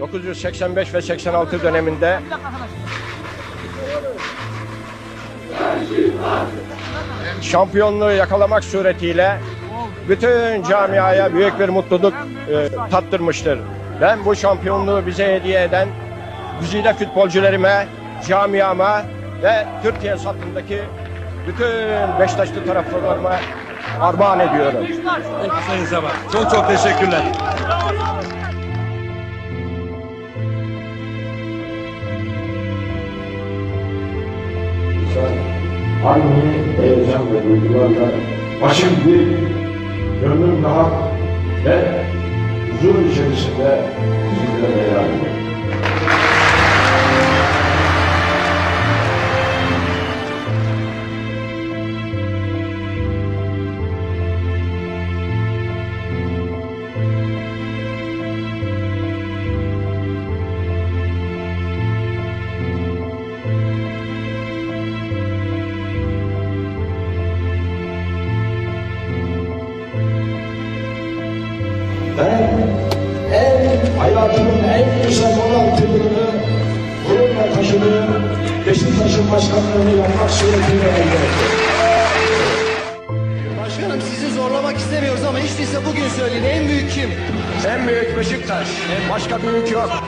1985 ve 86 döneminde şampiyonluğu yakalamak suretiyle bütün camiaya büyük bir mutluluk e, tattırmıştır. Ben bu şampiyonluğu bize hediye eden güzide futbolcularıma, camiama ve Türkiye satındaki bütün Beşiktaşlı taraftarlarıma armağan ediyorum. Çok çok teşekkürler. Aynı heyecan ve duygularla başım dik, gönlüm rahat ve huzur içerisinde sizlere yardım Ben en hayatımın en güzel olan yılını gururla taşıdığım Beşiktaş'ın başkanlığını yapmak suretiyle elde ettim. Başkanım sizi zorlamak istemiyoruz ama hiç değilse bugün söyleyin en büyük kim? En büyük Beşiktaş. Başka büyük yok.